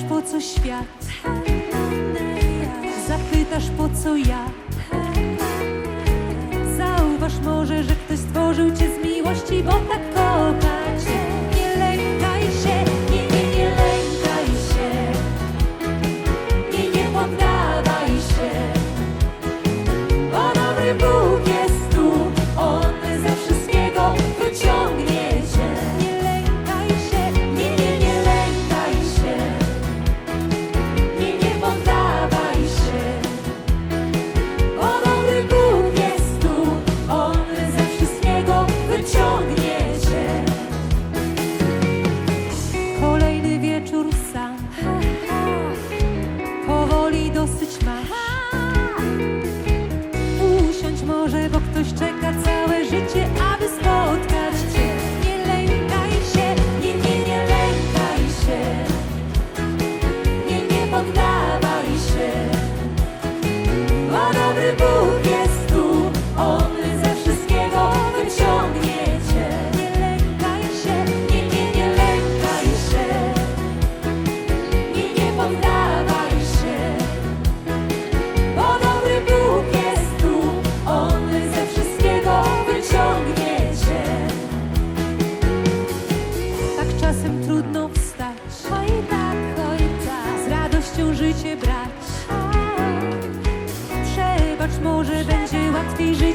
Zapytasz po co świat, zapytasz po co ja. Zauważ może, że ktoś stworzył cię z miłości, bo tak kocha.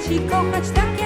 dzieci kochać takie